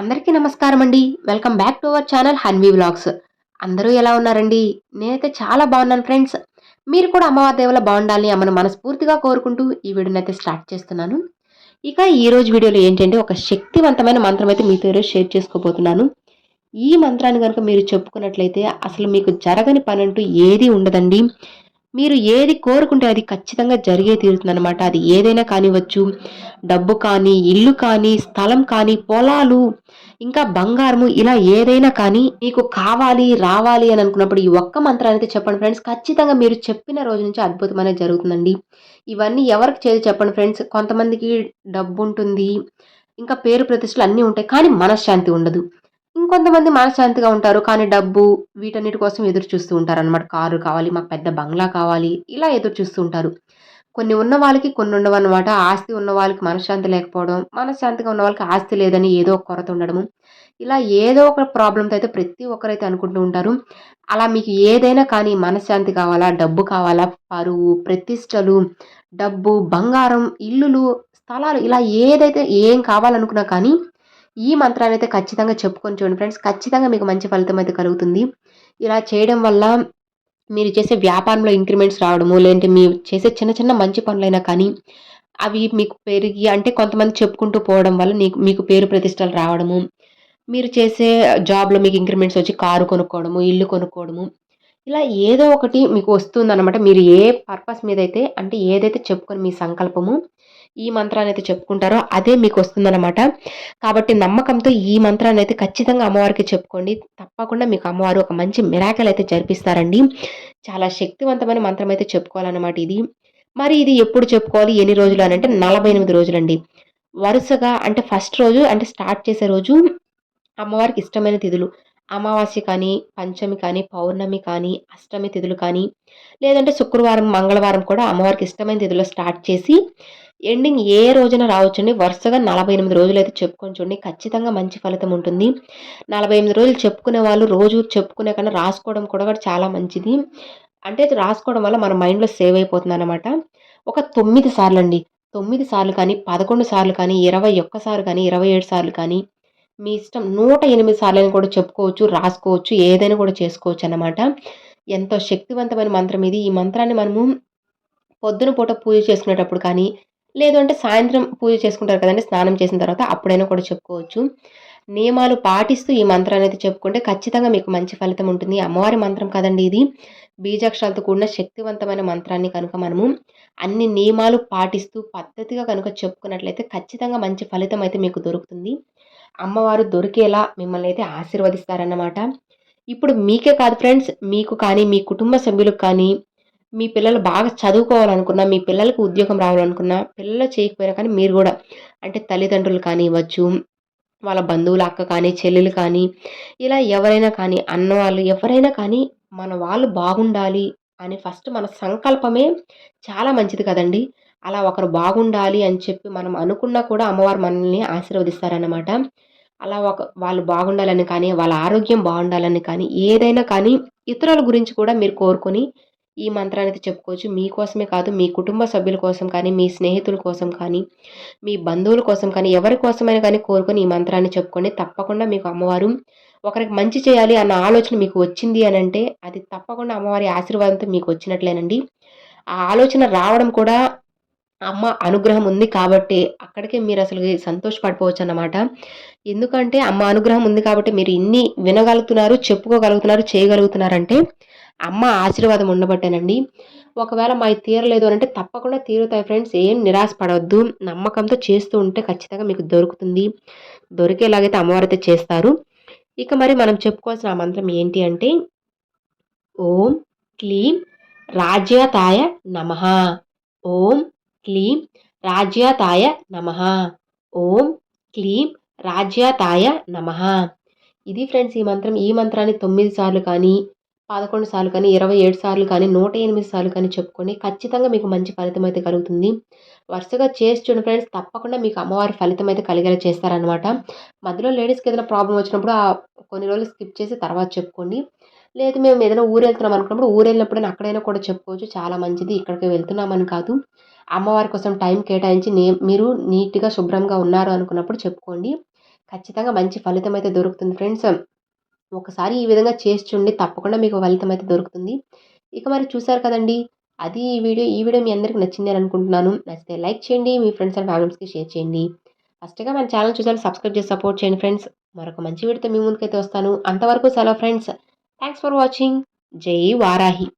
అందరికీ నమస్కారం అండి. Welcome back to our channel Hanvi vlogs. అందరూ ఎలా ఉన్నారండి? నేనైతే చాలా బాగున్నాను ఫ్రెండ్స్. మీరు కూడా అమ్మవారి దేవుల బాగుండాలని అమ్మను మనస్ఫూర్తిగా కోరుకుంటూ ఈ వీడియోని అయితే స్టార్ట్ చేస్తున్నాను. ఇక ఈరోజు వీడియోలో ఏంటంటే ఒక శక్తివంతమైన మంత్రం అయితే మీతో ఈరోజు షేర్ చేసుకోబోతున్నాను. ఈ మంత్రాన్ని కనుక మీరు చెప్పుకున్నట్లయితే అసలు మీకు జరగని పని అంటూ ఏది ఉండదండి. మీరు ఏది కోరుకుంటే అది ఖచ్చితంగా జరిగే తీరుతుందనమాట అది ఏదైనా కానివ్వచ్చు డబ్బు కానీ ఇల్లు కానీ స్థలం కానీ పొలాలు ఇంకా బంగారము ఇలా ఏదైనా కానీ మీకు కావాలి రావాలి అని అనుకున్నప్పుడు ఈ ఒక్క మంత్రానికి చెప్పండి ఫ్రెండ్స్. ఖచ్చితంగా మీరు చెప్పిన రోజు నుంచి అద్భుతం అనేది జరుగుతుందండి. ఇవన్నీ ఎవరికి చేసి చెప్పండి ఫ్రెండ్స్. కొంతమందికి డబ్బు ఉంటుంది ఇంకా పేరు ప్రతిష్టలు అన్నీ ఉంటాయి కానీ మనశ్శాంతి ఉండదు. ఇంకొంతమంది మనశ్శాంతిగా ఉంటారు కానీ డబ్బు వీటన్నిటి కోసం ఎదురు చూస్తూ ఉంటారు అనమాట కారు కావాలి మాకు పెద్ద బంగ్లా కావాలి ఇలా ఎదురు చూస్తూ ఉంటారు. కొన్ని ఉన్న వాళ్ళకి కొన్ని ఉండవు అనమాట ఆస్తి ఉన్న వాళ్ళకి మనశ్శాంతి లేకపోవడం మనశ్శాంతిగా ఉన్న వాళ్ళకి ఆస్తి లేదని ఏదో ఒక కొరత ఉండడము. ఇలా ఏదో ఒక ప్రాబ్లంతో అయితే ప్రతి ఒక్కరైతే అనుకుంటూ ఉంటారు. అలా మీకు ఏదైనా కానీ మనశ్శాంతి కావాలా డబ్బు కావాలా పరువు ప్రతిష్టలు డబ్బు బంగారం ఇల్లులు స్థలాలు ఇలా ఏదైతే ఏం కావాలనుకున్నా కానీ ఈ మంత్రాన్ని అయితే ఖచ్చితంగా చెప్పుకొని చూడండి ఫ్రెండ్స్. ఖచ్చితంగా మీకు మంచి ఫలితం అయితే కలుగుతుంది. ఇలా చేయడం వల్ల మీరు చేసే వ్యాపారంలో ఇంక్రిమెంట్స్ రావడము లేదంటే మీరు చేసే చిన్న చిన్న మంచి పనులైనా కానీ అవి మీకు పెరిగి అంటే కొంతమంది చెప్పుకుంటూ పోవడం వల్ల నీకు మీకు పేరు ప్రతిష్టలు రావడము మీరు చేసే జాబ్లో మీకు ఇంక్రిమెంట్స్ వచ్చి కారు కొనుక్కోవడము ఇల్లు కొనుక్కోవడము ఇలా ఏదో ఒకటి మీకు వస్తుందన్నమాట. మీరు ఏ పర్పస్ మీద అయితే అంటే ఏదైతే చెప్పుకొని మీ సంకల్పము ఈ మంత్రాన్ని అయితే చెప్పుకుంటారో అదే మీకు వస్తుందన్నమాట కాబట్టి నమ్మకంతో ఈ మంత్రాన్ని అయితే ఖచ్చితంగా అమ్మవారికి చెప్పుకోండి. తప్పకుండా మీకు అమ్మవారు ఒక మంచి మిరాకల్ అయితే జరిపిస్తారండి. చాలా శక్తివంతమైన మంత్రం అయితే చెప్పుకోవాలన్నమాట ఇది. మరి ఇది ఎప్పుడు చెప్పుకోవాలి? ఎన్ని రోజులు అని అంటే నలభై ఎనిమిది రోజులండి. వరుసగా అంటే ఫస్ట్ రోజు అంటే స్టార్ట్ చేసే రోజు అమ్మవారికి ఇష్టమైన తిథులు. అమావాస్య కానీ పంచమి కానీ పౌర్ణమి కానీ అష్టమి తిథులు కానీ లేదంటే శుక్రవారం మంగళవారం కూడా అమ్మవారికి ఇష్టమైన తిథులు స్టార్ట్ చేసి ఎండింగ్ ఏ రోజున రావచ్చండి? వరుసగా నలభై ఎనిమిది రోజులు అయితే చెప్పుకొని చూడండి. ఖచ్చితంగా మంచి ఫలితం ఉంటుంది. నలభై ఎనిమిది రోజులు చెప్పుకునే వాళ్ళు రోజు చెప్పుకునే కన్నా రాసుకోవడం కూడా చాలా మంచిది. అంటే రాసుకోవడం వల్ల మన మైండ్లో సేవ్ అయిపోతుంది అనమాట ఒక తొమ్మిది సార్లు అండి తొమ్మిది సార్లు కానీ పదకొండు సార్లు కానీ ఇరవై ఒక్కసారి కానీ ఇరవై ఏడు సార్లు కానీ మీ ఇష్టం నూట ఎనిమిది సార్లు అని కూడా చెప్పుకోవచ్చు రాసుకోవచ్చు ఏదైనా కూడా చేసుకోవచ్చు అనమాట ఎంతో శక్తివంతమైన మంత్రం ఇది. ఈ మంత్రాన్ని మనము పొద్దున పూట పూజ చేసుకునేటప్పుడు కానీ లేదు అంటే సాయంత్రం పూజ చేసుకుంటారు కదండి స్నానం చేసిన తర్వాత అప్పుడైనా కూడా చెప్పుకోవచ్చు. నియమాలు పాటిస్తూ ఈ మంత్రాన్ని అయితే చెప్పుకుంటే ఖచ్చితంగా మీకు మంచి ఫలితం ఉంటుంది. అమ్మవారి మంత్రం కదండి ఇది. బీజాక్షరాలతో కూడిన శక్తివంతమైన మంత్రాన్ని కనుక మనము అన్ని నియమాలు పాటిస్తూ పద్ధతిగా కనుక చెప్పుకున్నట్లయితే ఖచ్చితంగా మంచి ఫలితం అయితే మీకు దొరుకుతుంది. అమ్మవారు దొరికేలా మిమ్మల్ని అయితే ఆశీర్వదిస్తారన్నమాట. ఇప్పుడు మీకే కాదు ఫ్రెండ్స్ మీకు కానీ మీ కుటుంబ సభ్యులకు కానీ మీ పిల్లలు బాగా చదువుకోవాలనుకున్నా మీ పిల్లలకు ఉద్యోగం రావాలనుకున్నా పిల్లలు చేయకపోయినా కానీ మీరు కూడా అంటే తల్లిదండ్రులు కానివ్వచ్చు వాళ్ళ బంధువుల అక్క కానీ చెల్లెలు కానీ ఇలా ఎవరైనా కానీ అన్నవాళ్ళు ఎవరైనా కానీ మన వాళ్ళు బాగుండాలి అని ఫస్ట్ మన సంకల్పమే చాలా మంచిది కదండి. అలా ఒకరు బాగుండాలి అని చెప్పి మనం అనుకున్నా కూడా అమ్మవారు మనల్ని ఆశీర్వదిస్తారన్నమాట. అలా ఒక వాళ్ళు బాగుండాలని కానీ వాళ్ళ ఆరోగ్యం బాగుండాలని కానీ ఏదైనా కానీ ఇతరుల గురించి కూడా మీరు కోరుకొని ఈ మంత్రాన్ని అయితే చెప్పుకోవచ్చు మీకోసమే కాదు మీ కుటుంబ సభ్యుల కోసం కానీ మీ స్నేహితుల కోసం కానీ మీ బంధువుల కోసం కానీ ఎవరి కోసమైనా కానీ కోరుకొని ఈ మంత్రాన్ని చెప్పుకోండి. తప్పకుండా మీకు అమ్మవారు ఒకరికి మంచి చేయాలి అన్న ఆలోచన మీకు వచ్చింది అని అంటే అది తప్పకుండా అమ్మవారి ఆశీర్వాదంతో మీకు వచ్చినట్లేనండి. ఆ ఆలోచన రావడం కూడా అమ్మ అనుగ్రహం ఉంది కాబట్టి అక్కడికే మీరు అసలు సంతోషపడిపోవచ్చు అన్నమాట. ఎందుకంటే అమ్మ అనుగ్రహం ఉంది కాబట్టి మీరు ఇన్ని వినగలుగుతున్నారు చెప్పుకోగలుగుతున్నారు చేయగలుగుతున్నారంటే అమ్మ ఆశీర్వాదం ఉండబట్టేనండి. ఒకవేళ మా తీరలేదు అని అంటే తప్పకుండా తీరుతాయి ఫ్రెండ్స్. ఏం నిరాశ పడవద్దు నమ్మకంతో చేస్తూ ఉంటే ఖచ్చితంగా మీకు దొరుకుతుంది. దొరికేలాగైతే అమ్మవారైతే చేస్తారు. ఇక మరి మనం చెప్పుకోవాల్సిన ఆ మంత్రం ఏంటి అంటే ఓం క్లీం రాజ్యాతాయ నమ. ఓం క్లీం రాజ్యాతాయ నమ. ఓం క్లీం రాజ్యాతాయ నమ. ఇది ఫ్రెండ్స్ ఈ మంత్రం. ఈ మంత్రాన్ని తొమ్మిది సార్లు కానీ పదకొండు సార్లు కానీ ఇరవై ఏడు సార్లు కానీ నూట ఎనిమిది సార్లు కానీ చెప్పుకోండి ఖచ్చితంగా మీకు మంచి ఫలితం అయితే కలుగుతుంది. వరుసగా చేసి చూడండి ఫ్రెండ్స్ తప్పకుండా మీకు అమ్మవారి ఫలితం అయితే కలిగేలా చేస్తారనమాట మధ్యలో లేడీస్కి ఏదైనా ప్రాబ్లం వచ్చినప్పుడు కొన్ని రోజులు స్కిప్ చేసి తర్వాత చెప్పుకోండి. లేదు మేము ఏదైనా ఊరు వెళ్తున్నాం అనుకున్నప్పుడు ఊరు వెళ్ళినప్పుడు అక్కడైనా కూడా చెప్పుకోవచ్చు. చాలా మంచిది ఇక్కడికి వెళ్తున్నామని కాదు. అమ్మవారి కోసం టైం కేటాయించి నే మీరు నీట్గా శుభ్రంగా ఉన్నారు అనుకున్నప్పుడు చెప్పుకోండి. ఖచ్చితంగా మంచి ఫలితం అయితే దొరుకుతుంది ఫ్రెండ్స్ ఒకసారి ఈ విధంగా చేసి చూడండి తప్పకుండా మీకు ఫలితం అయితే దొరుకుతుంది. ఇక మరి చూసారు కదండి అది ఈ వీడియో ఈ వీడియో మీ అందరికి నచ్చింది అని అనుకుంటున్నాను. నచ్చితే లైక్ చేయండి మీ ఫ్రెండ్స్ అండ్ ఫ్యామిలీస్కి షేర్ చేయండి. ఫస్ట్గా మన ఛానల్ చూసారు సబ్స్క్రైబ్ చేసి సపోర్ట్ చేయండి ఫ్రెండ్స్. మరొక మంచి వీడియోతో మీ ముందుకైతే వస్తాను. అంతవరకు సెలవు ఫ్రెండ్స్. Thanks for watching. జై వారాహి.